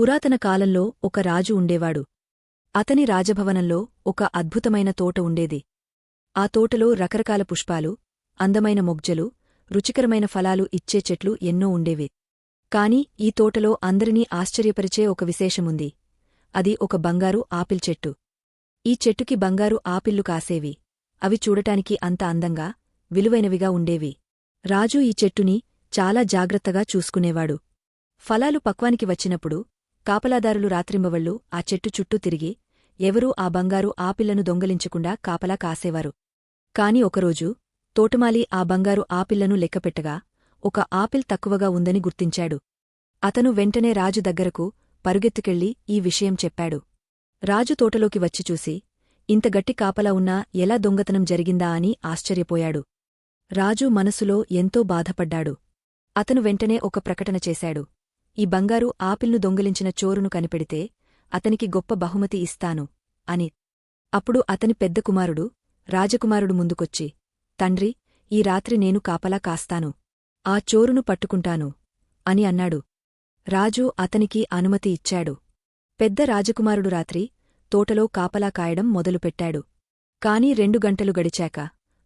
పురాతన కాలంలో ఒక రాజు ఉండేవాడు. అతని రాజభవనంలో ఒక అద్భుతమైన తోట ఉండేది. ఆ తోటలో రకరకాల పుష్పాలు అందమైన మొగ్జలు రుచికరమైన ఫలాలు ఇచ్చే చెట్లు ఎన్నో ఉండేవి. కాని ఈ తోటలో అందరినీ ఆశ్చర్యపరిచే ఒక విశేషముంది. అది ఒక బంగారు ఆపిల్ చెట్టు. ఈ చెట్టుకి బంగారు ఆపిల్లు కాసేవి. అవి చూడటానికి అంత అందంగా విలువైనవిగా ఉండేవి. రాజు ఈ చెట్టుని చాలా జాగ్రత్తగా చూసుకునేవాడు. ఫలాలు పక్వానికి వచ్చినప్పుడు కాపలాదారులు రాత్రింబవళ్ళు ఆ చెట్టు చుట్టూ తిరిగి ఎవరూ ఆ బంగారు ఆపిల్లను దొంగలించకుండా కాపలా కాసేవారు. కాని ఒకరోజు తోటమాలి ఆ బంగారు ఆపిల్లను లెక్కపెట్టగా ఒక ఆపిల్ తక్కువగా ఉందని గుర్తించాడు. అతను వెంటనే రాజు దగ్గరకు పరుగెత్తుకెళ్ళి ఈ విషయం చెప్పాడు. రాజు తోటలోకి వచ్చి చూసి ఇంత గట్టి కాపలా ఉన్నా ఎలా దొంగతనం జరిగిందా? అని ఆశ్చర్యపోయాడు. రాజు మనసులో ఎంతో బాధపడ్డాడు. అతను వెంటనే ఒక ప్రకటన చేశాడు. ఈ బంగారు ఆపిల్ను దొంగిలించిన చోరును కనిపెడితే అతనికి గొప్ప బహుమతి ఇస్తాను అని. అప్పుడు అతని పెద్ద కుమారుడు రాజకుమారుడు ముందుకొచ్చి తండ్రి ఈ రాత్రి నేను కాపలా కాస్తాను. ఆ చోరును పట్టుకుంటాను అని అన్నాడు. రాజు అతనికి అనుమతి ఇచ్చాడు. పెద్ద రాజకుమారుడు రాత్రి తోటలో కాపలా కాయడం మొదలుపెట్టాడు. కాని రెండు గంటలు గడిచాక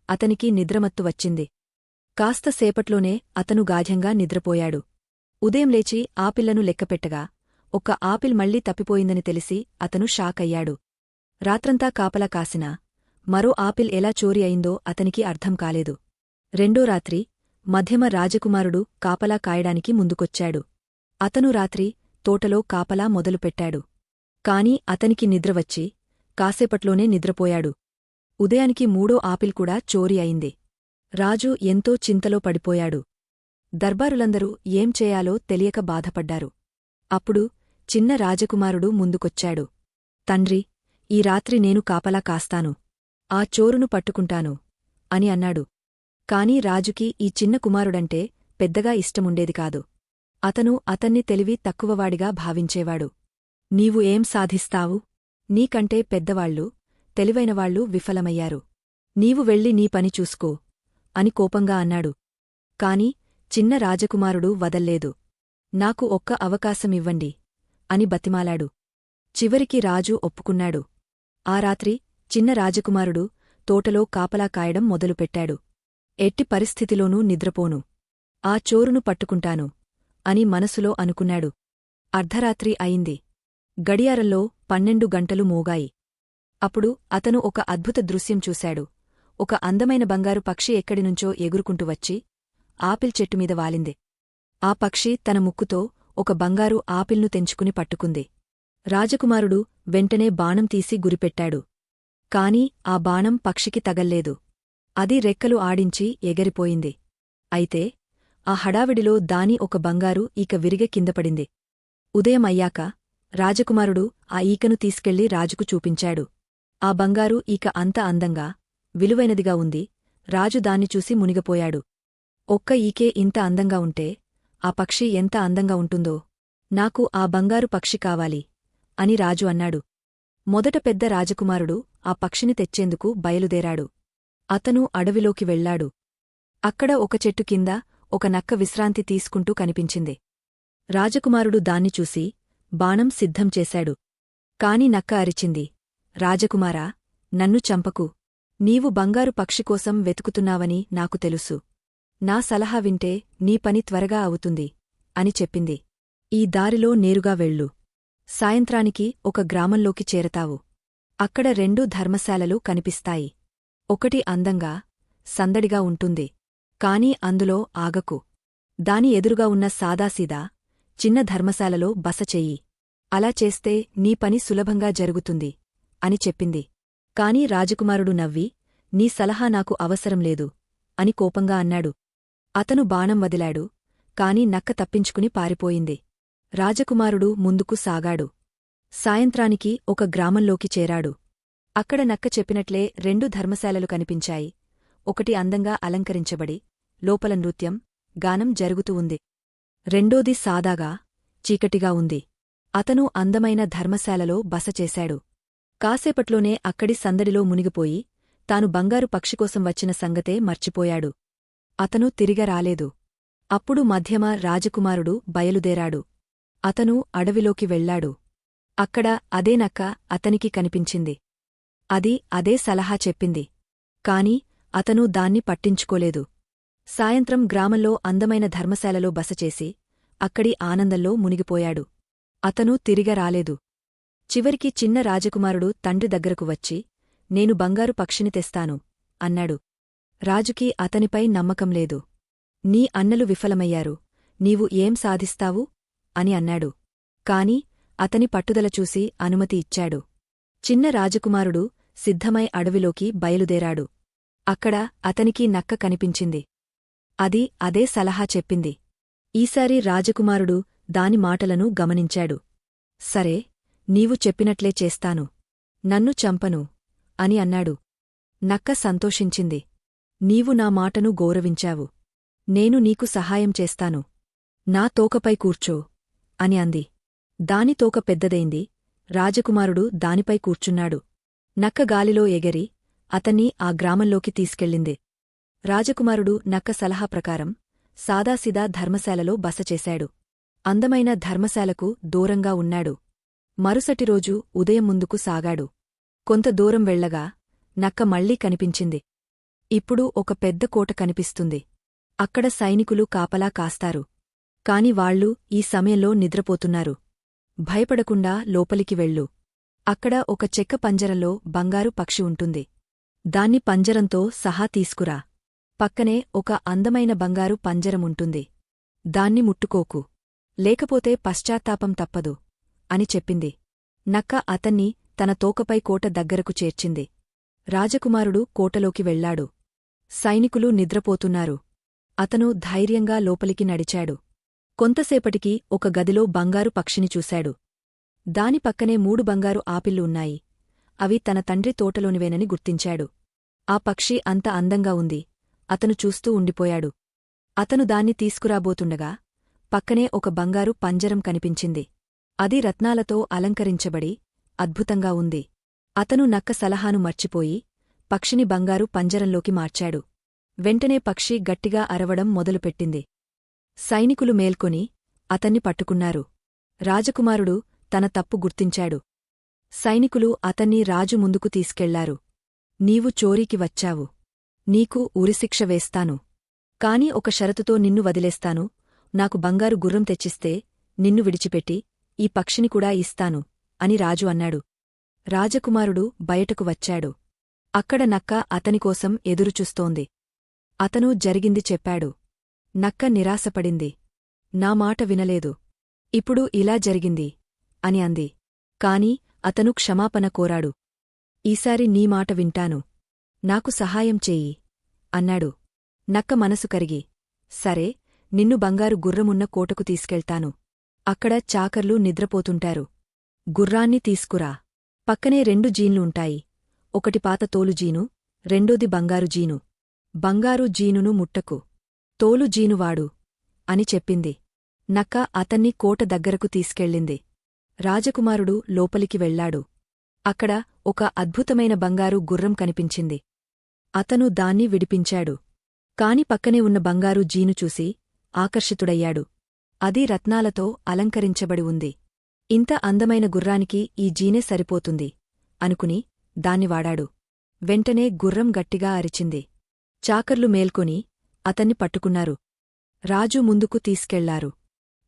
అతనికి నిద్రమత్తు వచ్చింది. కాస్త సేపట్లోనే అతను గాఢ్యంగా నిద్రపోయాడు. ఉదయం లేచి ఆపిల్లను లెక్కపెట్టగా ఒక్క ఆపిల్ మళ్ళీ తప్పిపోయిందని తెలిసి అతను షాకయ్యాడు రాత్రంతా కాపలా కాసినా మరో ఆపిల్ ఎలా చోరీ అయిందో అతనికి అర్థం కాలేదు. రెండో రాత్రి మధ్యమ రాజకుమారుడు కాపలా కాయడానికి ముందుకొచ్చాడు. అతను రాత్రి తోటలో కాపలా మొదలుపెట్టాడు. కాని అతనికి నిద్రవచ్చి కాసేపట్లోనే నిద్రపోయాడు. ఉదయానికి మూడో ఆపిల్ కూడా చోరీ అయింది. రాజు ఎంతో చింతలో పడిపోయాడు. దర్బారులందరూ ఏం చేయాలో తెలియక బాధపడ్డారు. అప్పుడు చిన్న రాజకుమారుడు ముందుకొచ్చాడు. తండ్రి ఈ రాత్రి నేను కాపలా కాస్తాను. ఆ చోరును పట్టుకుంటాను అని అన్నాడు. కాని రాజుకి ఈ చిన్న కుమారుడంటే పెద్దగా ఇష్టముండేది కాదు. అతను అతన్ని తెలివి తక్కువవాడిగా భావించేవాడు. నీవు ఏం సాధిస్తావు? నీకంటే పెద్దవాళ్ళు తెలివైనవాళ్ళు విఫలమయ్యారు. నీవు వెళ్ళి నీ పని చూసుకో అని కోపంగా అన్నాడు. కాని చిన్న రాజకుమారుడు వదల్లేదు. నాకు ఒక్క అవకాశమివ్వండి అని బతిమాలాడు. చివరికి రాజు ఒప్పుకున్నాడు. ఆ రాత్రి చిన్న రాజకుమారుడు తోటలో కాపలా కాయడం మొదలుపెట్టాడు. ఎట్టి పరిస్థితిలోనూ నిద్రపోను. ఆ చోరును పట్టుకుంటాను అని మనసులో అనుకున్నాడు. అర్ధరాత్రి అయింది. గడియారంలో పన్నెండు గంటలు మోగాయి. అప్పుడు అతను ఒక అద్భుత దృశ్యం చూశాడు. ఒక అందమైన బంగారు పక్షి ఎక్కడినుంచో ఎగురుకుంటూ వచ్చి ఆపిల్ చెట్టుమీద వాలింది. ఆ పక్షి తన ముక్కుతో ఒక బంగారు ఆపిల్ను తెంచుకుని పట్టుకుంది. రాజకుమారుడు వెంటనే బాణం తీసి గురిపెట్టాడు. కాని ఆ బాణం పక్షికి తగల్లేదు. అది రెక్కలు ఆడించి ఎగరిపోయింది. అయితే ఆ హడావిడిలో దాని ఒక బంగారు ఈక విరిగె కిందపడింది ఉదయం అయ్యాక రాజకుమారుడు ఆ ఈకను తీసుకెళ్ళి రాజుకు చూపించాడు. ఆ బంగారు ఈక అంత అందంగా విలువైనదిగా ఉంది. రాజు దాన్ని చూసి మునిగపోయాడు. ఒక్క ఈకే ఇంత అందంగా ఉంటే ఆ పక్షి ఎంత అందంగా ఉంటుందో. నాకు ఆ బంగారు పక్షి కావాలి అని రాజు అన్నాడు. మొదట పెద్ద రాజకుమారుడు ఆ పక్షిని తెచ్చేందుకు బయలుదేరాడు. అతను అడవిలోకి వెళ్ళాడు అక్కడ ఒక చెట్టు కింద ఒక నక్క విశ్రాంతి తీసుకుంటూ కనిపించింది. రాజకుమారుడు దాన్ని చూసి బాణం సిద్ధం చేశాడు. కాని నక్క అరిచింది రాజకుమారా నన్ను చంపకు. నీవు బంగారు పక్షికోసం వెతుకుతున్నావని నాకు తెలుసు. నా సలహా వింటే నీ పని త్వరగా అవుతుంది అని చెప్పింది. ఈ దారిలో నేరుగా వెళ్ళు. సాయంత్రానికి ఒక గ్రామంలోకి చేరతావు. అక్కడ రెండు ధర్మశాలలు కనిపిస్తాయి. ఒకటి అందంగా సందడిగా ఉంటుంది. కాని అందులో ఆగకు. దాని ఎదురుగా ఉన్న సాదాసీదా చిన్న ధర్మశాలలో బస చెయ్యి. అలా చేస్తే నీ పని సులభంగా జరుగుతుంది అని చెప్పింది. కాని రాజకుమారుడు నవ్వి నీ సలహా నాకు అవసరం లేదు అని కోపంగా అన్నాడు. అతను బాణం వదిలాడు కాని నక్క తప్పించుకుని పారిపోయింది. రాజకుమారుడు ముందుకు సాగాడు. సాయంత్రానికి ఒక గ్రామంలోకి చేరాడు. అక్కడ నక్క చెప్పినట్లే రెండు ధర్మశాలలు కనిపించాయి. ఒకటి అందంగా అలంకరించబడి లోపల నృత్యం గానం జరుగుతూ ఉంది. రెండోది సాదాగా చీకటిగా ఉంది. అతను అందమైన ధర్మశాలలో బస చేశాడు. కాసేపట్లోనే అక్కడి సందడిలో మునిగిపోయి తాను బంగారు పక్షికోసం వచ్చిన సంగతే మర్చిపోయాడు. అతను తిరిగ రాలేదు అప్పుడు మధ్యమ రాజకుమారుడు బయలుదేరాడు. అతను అడవిలోకి వెళ్ళాడు. అక్కడ అదే నక్క అతనికి కనిపించింది. అది అదే సలహా చెప్పింది. కాని అతను దాన్ని పట్టించుకోలేదు. సాయంత్రం గ్రామంలో అందమైన ధర్మశాలలో బసచేసి అక్కడి ఆనందంలో మునిగిపోయాడు. అతను తిరిగ రాలేదు చివరికి చిన్న రాజకుమారుడు తండ్రి దగ్గరకు వచ్చి నేను బంగారు పక్షిని తెస్తాను అన్నాడు. రాజుకి అతనిపై నమ్మకం లేదు. నీ అన్నలు విఫలమయ్యారు. నీవు ఏం సాధిస్తావు? అని అన్నాడు. కాని అతని పట్టుదల చూసి అనుమతి ఇచ్చాడు. చిన్న రాజకుమారుడు సిద్ధమై అడవిలోకి బయలుదేరాడు. అక్కడ అతనికి నక్క కనిపించింది. అది అదే సలహా చెప్పింది. ఈసారి రాజకుమారుడు దాని మాటలను గమనించాడు. సరే నీవు చెప్పినట్లే చేస్తాను. నన్ను చంపను. అని అన్నాడు. నక్క సంతోషించింది. నీవు నా మాటను గౌరవించావు. నేను నీకు సహాయం చేస్తాను. నా తోకపై కూర్చో అని అంది. దాని తోక పెద్దదైంది. రాజకుమారుడు దానిపై కూర్చున్నాడు. నక్క గాలిలో ఎగరి అతన్ని ఆ గ్రామంలోకి తీసుకెళ్ళింది. రాజకుమారుడు నక్క సలహా ప్రకారం సాదాసిదా ధర్మశాలలో బసచేశాడు అందమైన ధర్మశాలకు దూరంగా ఉన్నాడు. మరుసటి రోజు ఉదయం ముందుకు సాగాడు. కొంత దూరం వెళ్ళగా నక్క మళ్ళీ కనిపించింది. ఇప్పుడు ఒక పెద్ద కోట కనిపిస్తుంది. అక్కడ సైనికులు కాపలా కాస్తారు. కాని వాళ్ళు ఈ సమయంలో నిద్రపోతున్నారు. భయపడకుండా లోపలికి వెళ్ళు. అక్కడ ఒక చెక్క పంజరంలో బంగారు పక్షి ఉంటుంది. దాన్ని పంజరంతో సహా తీసుకురా. పక్కనే ఒక అందమైన బంగారు పంజరముంటుంది దాన్ని ముట్టుకోకు. లేకపోతే పశ్చాత్తాపం తప్పదు. అని చెప్పింది. నక్క అతన్ని తన తోకపై కోట దగ్గరకు చేర్చింది. రాజకుమారుడు కోటలోకి వెళ్ళాడు సైనికులు నిద్రపోతున్నారు. అతను ధైర్యంగా లోపలికి నడిచాడు. కొంతసేపటికి ఒక గదిలో బంగారు పక్షిని చూశాడు. దాని పక్కనే మూడు బంగారు ఆపిల్లు ఉన్నాయి. అవి తన తండ్రి తోటలోనివేనని గుర్తించాడు. ఆ పక్షి అంత అందంగా ఉంది. అతను చూస్తూ ఉండిపోయాడు. అతను దాన్ని తీసుకురాబోతుండగా పక్కనే ఒక బంగారు పంజరం కనిపించింది. అది రత్నాలతో అలంకరించబడి అద్భుతంగా ఉంది. అతను నక్క సలహాను మర్చిపోయి పక్షిని బంగారు పంజరంలోకి మార్చాడు. వెంటనే పక్షి గట్టిగా అరవడం మొదలుపెట్టింది. సైనికులు మేల్కొని అతన్ని పట్టుకున్నారు. రాజకుమారుడు తన తప్పు గుర్తించాడు. సైనికులు అతన్ని రాజు ముందుకు తీసుకెళ్ళారు. నీవు చోరీకి వచ్చావు. నీకు ఉరిశిక్ష వేస్తాను. కాని ఒక షరతుతో నిన్ను వదిలేస్తాను. నాకు బంగారు గుర్రం తెచ్చిస్తే నిన్ను విడిచిపెట్టి ఈ పక్షిని కూడా ఇస్తాను అని రాజు అన్నాడు. రాజకుమారుడు బయటకు వచ్చాడు. అక్కడ నక్క అతనికోసం ఎదురుచూస్తోంది. అతను జరిగింది చెప్పాడు. నక్క నిరాశపడింది. నా మాట వినలేదు. ఇప్పుడు ఇలా జరిగింది. అని అంది. కాని అతను క్షమాపణ కోరాడు. ఈసారి నీ మాట వింటాను. నాకు సహాయం చేయి. అన్నాడు. నక్క మనసు కరిగి. సరే నిన్ను బంగారు గుర్రమున్న కోటకు తీసుకెళ్తాను. అక్కడ చాకర్లు నిద్రపోతుంటారు. గుర్రాన్ని తీసుకురా. పక్కనే రెండు జీన్లుంటాయి ఒకటి పాత తోలుజీను రెండోది బంగారు జీను. బంగారు జీనును ముట్టకు. తోలు జీనువాడు అని చెప్పింది. నక్క అతన్ని కోట దగ్గరకు తీసుకెళ్ళింది. రాజకుమారుడు లోపలికి వెళ్ళాడు అక్కడ ఒక అద్భుతమైన బంగారు గుర్రం కనిపించింది. అతను దాన్ని విడిపించాడు. కాని పక్కనే ఉన్న బంగారు జీను చూసి ఆకర్షితుడయ్యాడు. అది రత్నాలతో అలంకరించబడి ఉంది. ఇంత అందమైన గుర్రానికి ఈ జీనే సరిపోతుంది అనుకుని దాన్ని వాడాడు. వెంటనే గుర్రం గట్టిగా అరిచింది. చాకర్లు మేల్కొని అతన్ని పట్టుకున్నారు. రాజు ముందుకు తీసుకెళ్ళారు.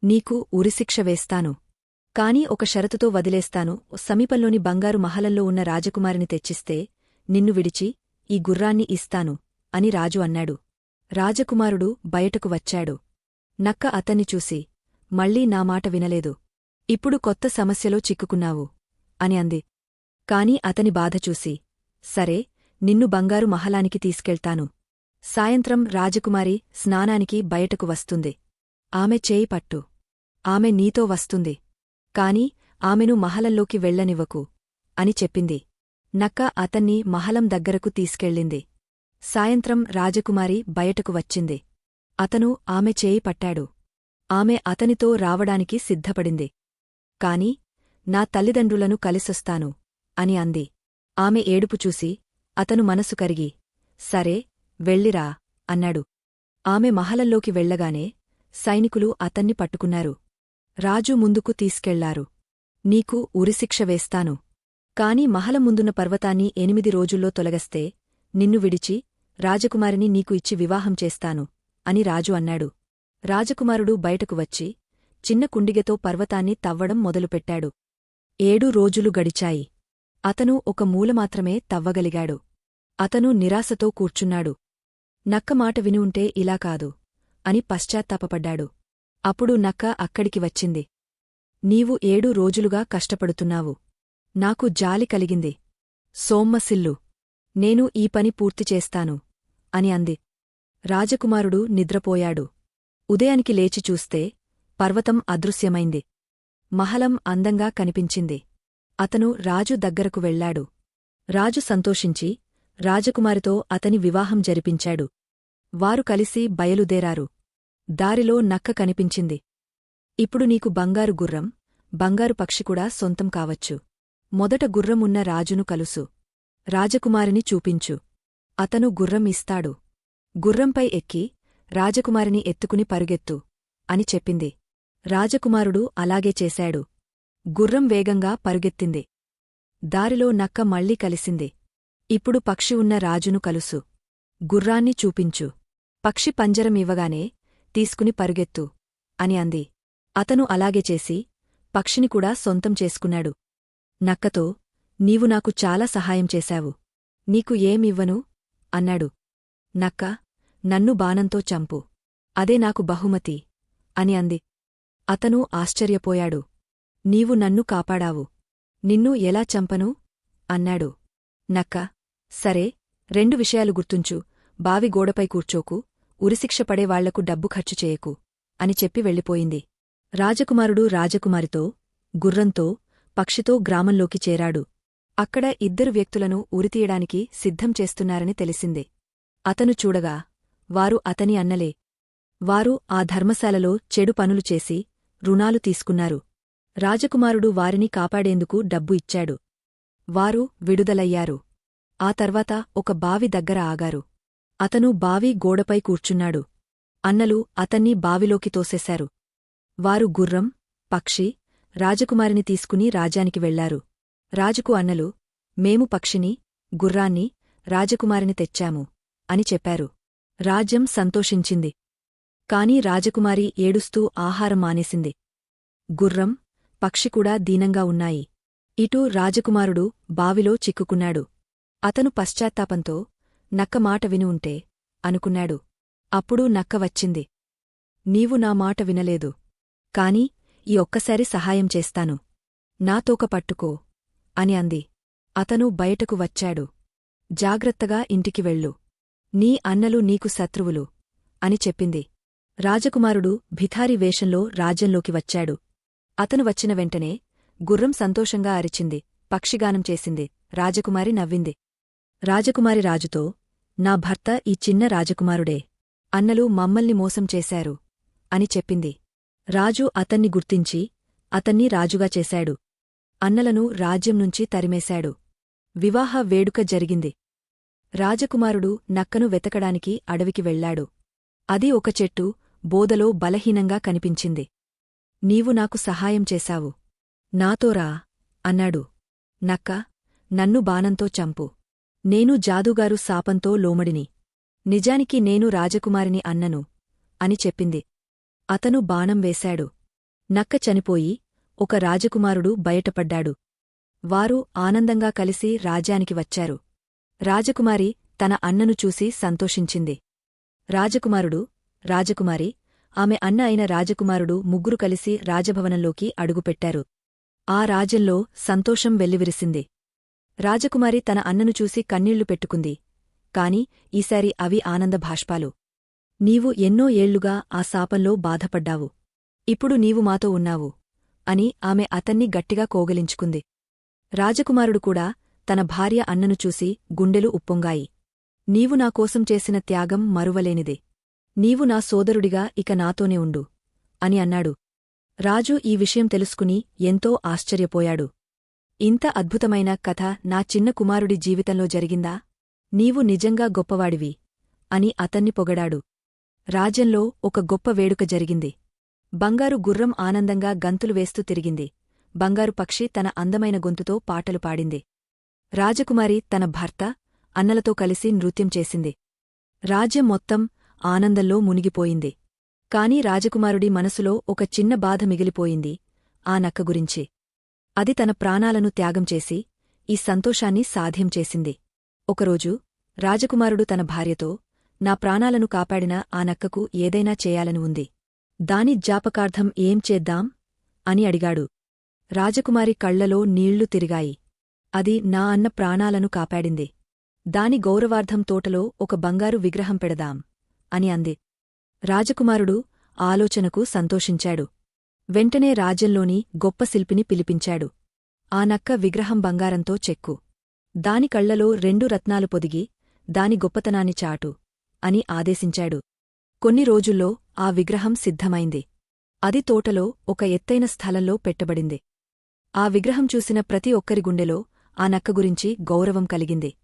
నీకు ఉరిశిక్ష వేస్తాను. కాని ఒక షరతుతో వదిలేస్తాను. సమీపంలోని బంగారు మహలంలో ఉన్న రాజకుమారిని తెచ్చిస్తే నిన్ను విడిచి ఈ గుర్రాన్ని ఇస్తాను అని రాజు అన్నాడు. రాజకుమారుడు బయటకు వచ్చాడు. నక్క అతన్ని చూసి మళ్ళీ నా మాట వినలేదు. ఇప్పుడు కొత్త సమస్యలో చిక్కుకున్నావు అని అంది. కాని అతని బాధచూసి సరే నిన్ను బంగారు మహలానికి తీసుకెళ్తాను. సాయంత్రం రాజకుమారి స్నానానికి బయటకు వస్తుంది. ఆమె చేయి పట్టు. ఆమె నీతో వస్తుంది. కాని ఆమెను మహలంలోకి వెళ్ళనివ్వకు అని చెప్పింది. నక్క అతన్ని మహలం దగ్గరకు తీసుకెళ్ళింది. సాయంత్రం రాజకుమారి బయటకు వచ్చింది. అతను ఆమె చేయి పట్టాడు. ఆమె అతనితో రావడానికి సిద్ధపడింది. కాని నా తల్లిదండ్రులను కలిసొస్తాను. అని అంది. ఆమె ఏడుపు చూసి అతను మనసు కరిగి సరే వెళ్ళిరా అన్నాడు. ఆమె మహలల్లోకి వెళ్ళగానే సైనికులు అతన్ని పట్టుకున్నారు. రాజు ముందుకు తీసుకెళ్ళారు. నీకు ఉరిశిక్ష వేస్తాను. కాని మహల ముందున్న పర్వతాన్ని ఎనిమిది రోజుల్లో తొలగస్తే నిన్ను విడిచి రాజకుమారిని నీకు ఇచ్చి వివాహం చేస్తాను అని రాజు అన్నాడు. రాజకుమారుడు బయటకు వచ్చి చిన్న కుండిగతో పర్వతాన్ని తవ్వడం మొదలుపెట్టాడు. ఏడు రోజులు గడిచాయి. అతను ఒక మూలమాత్రమే తవ్వగలిగాడు. అతను నిరాశతో కూర్చున్నాడు. నక్క మాట విని ఉంటే ఇలా కాదు అని పశ్చాత్తాపపడ్డాడు. అప్పుడు నక్క అక్కడికి వచ్చింది. నీవు ఏడు రోజులుగా కష్టపడుతున్నావు. నాకు జాలి కలిగింది. సోమ్మసిల్లు నేను ఈ పని పూర్తి చేస్తాను అని అంది. రాజకుమారుడు నిద్రపోయాడు. ఉదయానికి లేచి చూస్తే పర్వతం అదృశ్యమైంది. మహలం అందంగా కనిపించింది. అతను రాజు దగ్గరకు వెళ్ళాడు రాజు సంతోషించి రాజకుమారితో అతని వివాహం జరిపించాడు. వారు కలిసి బయలుదేరారు. దారిలో నక్క కనిపించింది. ఇప్పుడు నీకు బంగారు గుర్రం బంగారు పక్షి కూడా సొంతం కావచ్చు. మొదట గుర్రం ఉన్న రాజును కలుసు. రాజకుమారిని చూపించు. అతను గుర్రం ఇస్తాడు. గుర్రంపై ఎక్కి రాజకుమారిని ఎత్తుకుని పరుగెత్తు అని చెప్పింది. రాజకుమారుడు అలాగే చేశాడు. గుర్రం వేగంగా పరుగెత్తింది. దారిలో నక్క మళ్ళీ కలిసింది. ఇప్పుడు పక్షి ఉన్న రాజును కలుసు. గుర్రాన్ని చూపించు. పక్షి పంజరం ఇవ్వగానే తీసుకుని పరుగెత్తు అని అంది. అతను అలాగే చేసి పక్షిని కూడా సొంతం చేసుకున్నాడు. నక్కతో నీవు నాకు చాలా సహాయం చేశావు. నీకు ఏమివ్వను? అన్నాడు. నక్క నన్ను బాణంతో చంపు. అదే నాకు బహుమతి అని అంది. అతను ఆశ్చర్యపోయాడు. నీవు నన్ను కాపాడావు. నిన్ను ఎలా చంపను? అన్నాడు. నక్క సరే రెండు విషయాలు గుర్తుంచు. బావి గోడపై కూర్చోకు. ఉరిశిక్ష పడేవాళ్ళకు డబ్బు ఖర్చు చేయకు అని చెప్పి వెళ్ళిపోయింది. రాజకుమారుడు రాజకుమారితో గుర్రంతో పక్షితో గ్రామంలోకి చేరాడు. అక్కడ ఇద్దరు వ్యక్తులను ఉరితీయడానికి సిద్ధం చేస్తున్నారని తెలిసింది. అతను చూడగా వారు అతని అన్నలే. వారు ఆ ధర్మశాలలో చెడు పనులు చేసి రుణాలు తీసుకున్నారు. రాజకుమారుడు వారిని కాపాడేందుకు డబ్బు ఇచ్చాడు. వారు విడుదలయ్యారు. ఆ తర్వాత ఒక బావి దగ్గర ఆగారు. అతను బావి గోడపై కూర్చున్నాడు. అన్నలు అతన్ని బావిలోకి తోసేశారు. వారు గుర్రం పక్షి రాజకుమారిని తీసుకుని రాజ్యానికి వెళ్ళారు. రాజుకు అన్నలు మేము పక్షిని గుర్రాన్ని రాజకుమారిని తెచ్చాము అని చెప్పారు. రాజ్యం సంతోషించింది. కాని రాజకుమారి ఏడుస్తూ ఆహారం మానేసింది. గుర్రం పక్షికూడా దీనంగా ఉన్నాయి. ఇటూ రాజకుమారుడు బావిలో చిక్కుకున్నాడు. అతను పశ్చాత్తాపంతో నక్క మాట విని ఉంటే అనుకున్నాడు. అప్పుడు నక్క వచ్చింది. నీవు నా మాట వినలేదు. కాని ఈ ఒక్కసారి సహాయం చేస్తాను. నాతోక పట్టుకో అని అంది. అతను బయటకు వచ్చాడు. జాగ్రత్తగా ఇంటికి వెళ్ళు. నీ అన్నలు నీకు శత్రువులు అని చెప్పింది. రాజకుమారుడు భిఖారి వేషంలో రాజ్యంలోకి వచ్చాడు. అతను వచ్చిన వెంటనే గుర్రం సంతోషంగా అరిచింది పక్షిగానం చేసింది రాజకుమారి నవ్వింది. రాజకుమారి రాజుతో నా భర్త ఈ చిన్న రాజకుమారుడే అన్నలు మమ్మల్ని మోసం చేశారు అని చెప్పింది. రాజు అతన్ని గుర్తించి అతన్ని రాజుగా చేశాడు. అన్నలను రాజ్యం నుంచి తరిమేశాడు. వివాహ వేడుక జరిగింది. రాజకుమారుడు నక్కను వెతకడానికి అడవికి వెళ్ళాడు అది ఒక చెట్టు బోదలో బలహీనంగా కనిపించింది. నీవు నాకు సహాయం చేశావు. నాతోరా అన్నాడు. నక్క నన్ను బాణంతో చంపు. నేను జాదుగారు శాపంతో లోమడిని. నిజానికి నేను రాజకుమారిని అన్నను అని చెప్పింది. అతను బాణం వేశాడు. నక్క చనిపోయి ఒక రాజకుమారుడు బయటపడ్డాడు. వారు ఆనందంగా కలిసి రాజ్యానికి వచ్చారు. రాజకుమారి తన అన్నను చూసి సంతోషించింది. రాజకుమారుడు రాజకుమారి ఆమె అన్న అయిన రాజకుమారుడు ముగ్గురు కలిసి రాజభవనంలోకి అడుగుపెట్టారు. ఆ రాజ్యంలో సంతోషం వెల్లివిరిసింది. రాజకుమారి తన అన్నను చూసి కన్నీళ్ళు పెట్టుకుంది. కాని ఈసారి అవి ఆనంద భాష్పాలు. నీవు ఎన్నో ఏళ్ళుగా ఆ శాపంలో బాధపడ్డావు. ఇప్పుడు నీవు మాతో ఉన్నావు అని ఆమె అతన్ని గట్టిగా కోగలించుకుంది. రాజకుమారుడు కూడా తన భార్య అన్నను చూసి గుండెలు ఉప్పొంగాయి. నీవు నాకోసం చేసిన త్యాగం మరువలేనిదే. నీవు నా సోదరుడిగా ఇక నాతోనే ఉండు అని అన్నాడు. రాజు ఈ విషయం తెలుసుకుని ఎంతో ఆశ్చర్యపోయాడు. ఇంత అద్భుతమైన కథ నా చిన్న కుమారుడి జీవితంలో జరిగిందా? నీవు నిజంగా గొప్పవాడివి అని అతన్ని పొగడాడు. రాజ్యంలో ఒక గొప్ప వేడుక జరిగింది. బంగారు గుర్రం ఆనందంగా గంతులు వేస్తూ తిరిగింది. బంగారు పక్షి తన అందమైన గొంతుతో పాటలు పాడింది. రాజకుమారి తన భర్త అన్నలతో కలిసి నృత్యం చేసింది. రాజ్యం మొత్తం ఆనందంలో మునిగిపోయింది. కాని రాజకుమారుడి మనసులో ఒక చిన్న బాధ మిగిలిపోయింది ఆ నక్క గురించి. అది తన ప్రాణాలను త్యాగం చేసి ఈ సంతోషాన్ని సాధ్యం చేసింది. ఒకరోజు రాజకుమారుడు తన భార్యతో నా ప్రాణాలను కాపాడిన ఆ నక్కకు ఏదైనా చేయాలని ఉంది. దాని జ్ఞాపకార్థం ఏం చేద్దాం? అని అడిగాడు. రాజకుమారి కళ్ళలో నీళ్ళు తిరిగాయి. అది నా అన్న ప్రాణాలను కాపాడింది. దాని గౌరవార్థం తోటలో ఒక బంగారు విగ్రహం పెడదాం. అని అంది. రాజకుమారుడు ఆలోచనకు సంతోషించాడు. వెంటనే రాజ్యంలోని గొప్ప శిల్పిని పిలిపించాడు. ఆ నక్క విగ్రహం బంగారంతో చెక్కు. దాని కళ్ళలో రెండు రత్నాలు పొదిగి దాని గొప్పతనాన్ని చాటు అని ఆదేశించాడు. కొన్ని రోజుల్లో ఆ విగ్రహం సిద్ధమైంది. అది తోటలో ఒక ఎత్తైన స్థలంలో పెట్టబడింది. ఆ విగ్రహం చూసిన ప్రతి ఒక్కరి గుండెలో ఆ నక్క గురించి గౌరవం కలిగింది.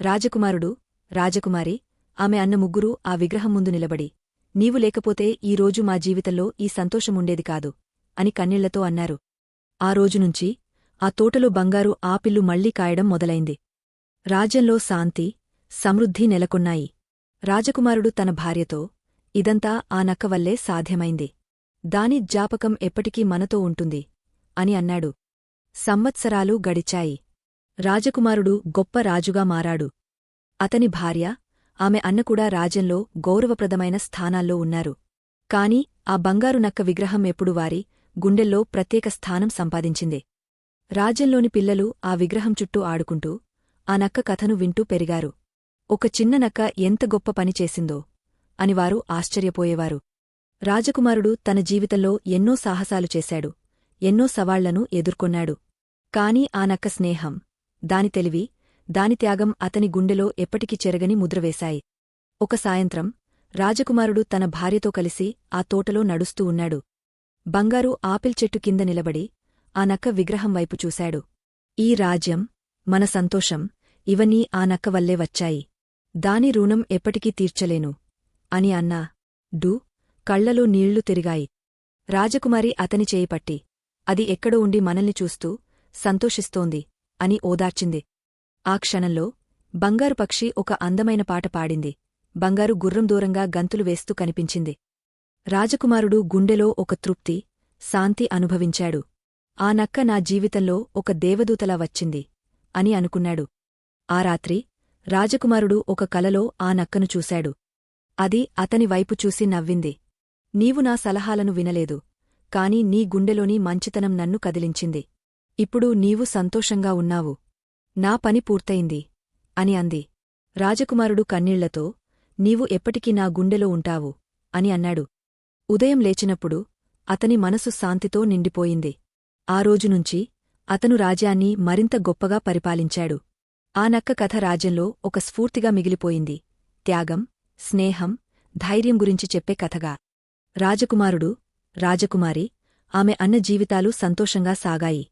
రాజకుమారుడు రాజకుమారి ఆమె అన్న ముగ్గురూ ఆ విగ్రహం ముందు నిలబడి నీవు లేకపోతే ఈరోజు మా జీవితంలో ఈ సంతోషముండేది కాదు అని కన్నీళ్ళతో అన్నారు. ఆ రోజునుంచి ఆ తోటలో బంగారు ఆపిల్లు మళ్ళీ కాయడం మొదలైంది. రాజ్యంలో శాంతి సమృద్ధి నెలకొన్నాయి. రాజకుమారుడు తన భార్యతో ఇదంతా ఆ నక్క వల్లే సాధ్యమైంది. దాని జ్ఞాపకం ఎప్పటికీ మనతో ఉంటుంది అని అన్నాడు. సంవత్సరాలు గడిచాయి. రాజకుమారుడు గొప్ప రాజుగా మారాడు. అతని భార్య ఆమె అన్నకూడా రాజ్యంలో గౌరవప్రదమైన స్థానాల్లో ఉన్నారు. కాని ఆ బంగారు నక్క విగ్రహం ఎప్పుడు వారి గుండెల్లో ప్రత్యేక స్థానం సంపాదించింది. రాజ్యంలోని పిల్లలు ఆ విగ్రహం చుట్టూ ఆడుకుంటూ ఆ నక్క కథను వింటూ పెరిగారు. ఒక చిన్న నక్క ఎంత గొప్ప పని చేసిందో అని వారు ఆశ్చర్యపోయేవారు. రాజకుమారుడు తన జీవితంలో ఎన్నో సాహసాలు చేశాడు ఎన్నో సవాళ్ళను ఎదుర్కొన్నాడు. కాని ఆ నక్క స్నేహం దాని తెలివి దాని త్యాగం అతని గుండెలో ఎప్పటికీ చెరగని ముద్రవేశాయి ఒక సాయంత్రం రాజకుమారుడు తన భార్యతో కలిసి ఆ తోటలో నడుస్తూ ఉన్నాడు. బంగారు ఆపిల్ చెట్టు కింద నిలబడి ఆ నక్క విగ్రహం వైపు చూశాడు. ఈ రాజ్యం మన సంతోషం ఇవన్నీ ఆ నక్క వల్లే వచ్చాయి. దాని రుణం ఎప్పటికీ తీర్చలేను. అని అన్నా. డు కళ్ళలో నీళ్ళు తిరిగాయి. రాజకుమారి అతని చేయిపట్టి అది ఎక్కడో ఉండి మనల్ని చూస్తూ సంతోషిస్తోంది అని ఓదార్చింది. ఆ క్షణంలో బంగారు పక్షి ఒక అందమైన పాట పాడింది. బంగారు గుర్రం దూరంగా గంతులు వేస్తూ కనిపించింది. రాజకుమారుడు గుండెలో ఒక తృప్తి శాంతి అనుభవించాడు. ఆ నక్క నా జీవితంలో ఒక దేవదూతలా వచ్చింది అని అనుకున్నాడు. ఆ రాత్రి రాజకుమారుడు ఒక కలలో ఆ నక్కను చూశాడు. అది అతని వైపు చూసి నవ్వింది. నీవు నా సలహాలను వినలేదు కాని నీ గుండెలోని మంచితనం నన్ను కదిలించింది. ఇప్పుడు నీవు సంతోషంగా ఉన్నావు. నా పని పూర్తయింది అని అంది. రాజకుమారుడు కన్నీళ్ళతో నీవు ఎప్పటికీ నా గుండెలో ఉంటావు అని అన్నాడు. ఉదయం లేచినప్పుడు అతని మనసు శాంతితో నిండిపోయింది. ఆ రోజునుంచి అతను రాజ్యాన్ని మరింత గొప్పగా పరిపాలించాడు. ఆ నక్క కథ రాజ్యంలో ఒక స్ఫూర్తిగా మిగిలిపోయింది. త్యాగం స్నేహం ధైర్యం గురించి చెప్పే కథగా. రాజకుమారుడు రాజకుమారి ఆమె అన్న జీవితాలు సంతోషంగా సాగాయి.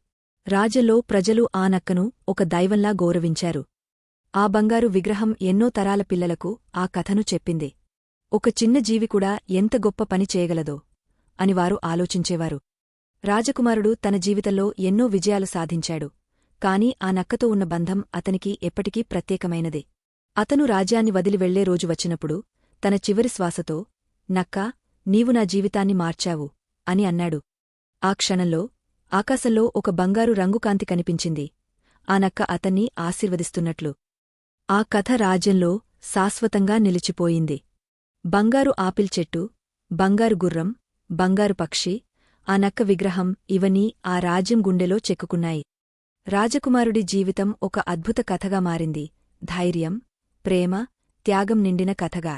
రాజ్యంలో ప్రజలు ఆ నక్కను ఒక దైవంలా గౌరవించారు. ఆ బంగారు విగ్రహం ఎన్నో తరాల పిల్లలకు ఆ కథను చెప్పింది. ఒక చిన్న జీవి కూడా ఎంత గొప్ప పని చేయగలదో అని వారు ఆలోచించేవారు. రాజకుమారుడు తన జీవితంలో ఎన్నో విజయాలు సాధించాడు. కాని ఆ నక్కతో ఉన్న బంధం అతనికి ఎప్పటికీ ప్రత్యేకమైనదే. అతను రాజ్యాన్ని వదిలి వెళ్ళే రోజు వచ్చినప్పుడు తన చివరి శ్వాసతో నక్కా నీవు నా జీవితాన్ని మార్చావు అని అన్నాడు. ఆ క్షణంలో ఆకాశంలో ఒక బంగారు రంగుకాంతి కనిపించింది. ఆ నక్క అతన్ని ఆశీర్వదిస్తున్నట్లు. ఆ కథ రాజ్యంలో శాశ్వతంగా నిలిచిపోయింది. బంగారు ఆపిల్ చెట్టు బంగారు గుర్రం బంగారు పక్షి ఆ నక్క విగ్రహం ఇవన్నీ ఆ రాజ్యం గుండెలో చెక్కుకున్నాయి. రాజకుమారుడి జీవితం ఒక అద్భుత కథగా మారింది. ధైర్యం ప్రేమ త్యాగం నిండిన కథగా.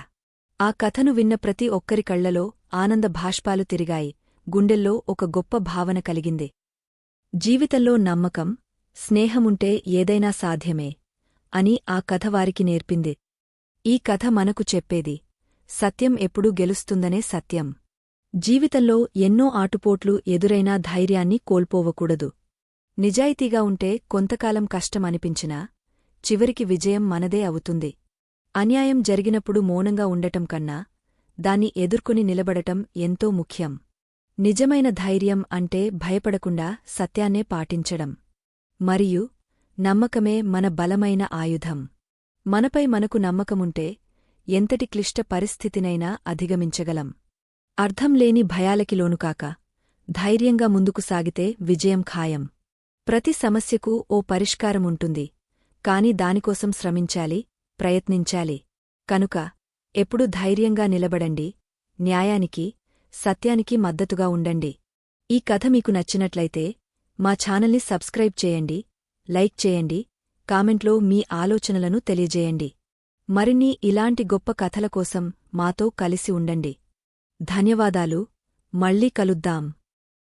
ఆ కథను విన్న ప్రతి ఒక్కరి కళ్ళలో ఆనంద భాష్పాలు తిరిగాయి. గుండెల్లో ఒక గొప్ప భావన కలిగింది. జీవితంలో నమ్మకం స్నేహముంటే ఏదైనా సాధ్యమే అని ఆ కథ వారికి నేర్పింది. ఈ కథ మనకు చెప్పేది సత్యం ఎప్పుడూ గెలుస్తుందనే సత్యం. జీవితంలో ఎన్నో ఆటుపోట్లు ఎదురైనా ధైర్యాన్ని కోల్పోవకూడదు. నిజాయితీగా ఉంటే కొంతకాలం కష్టమనిపించినా చివరికి విజయం మనదే అవుతుంది. అన్యాయం జరిగినప్పుడు మౌనంగా ఉండటం కన్నా దాన్ని ఎదుర్కొని నిలబడటం ఎంతో ముఖ్యం. నిజమైన ధైర్యం అంటే భయపడకుండా సత్యాన్నే పాటించడం. మరియు నమ్మకమే మన బలమైన ఆయుధం. మనపై మనకు నమ్మకముంటే ఎంతటి క్లిష్ట పరిస్థితినైనా అధిగమించగలం. అర్థంలేని భయాలకి లోనుకాక ధైర్యంగా ముందుకు సాగితే విజయం ఖాయం. ప్రతి సమస్యకు ఓ పరిష్కారముంటుంది. కాని దానికోసం శ్రమించాలి ప్రయత్నించాలి. కనుక ఎప్పుడు ధైర్యంగా నిలబడండి. న్యాయానికి సత్యానికి మద్దతుగా ఉండండి. ఈ కథ మీకు నచ్చినట్లయితే మా ఛానల్ని సబ్స్క్రైబ్ చేయండి లైక్ చేయండి కామెంట్లో మీ ఆలోచనలను తెలియజేయండి. మరిన్ని ఇలాంటి గొప్ప కథల కోసం మాతో కలిసి ఉండండి. ధన్యవాదాలు మళ్ళీ కలుద్దాం.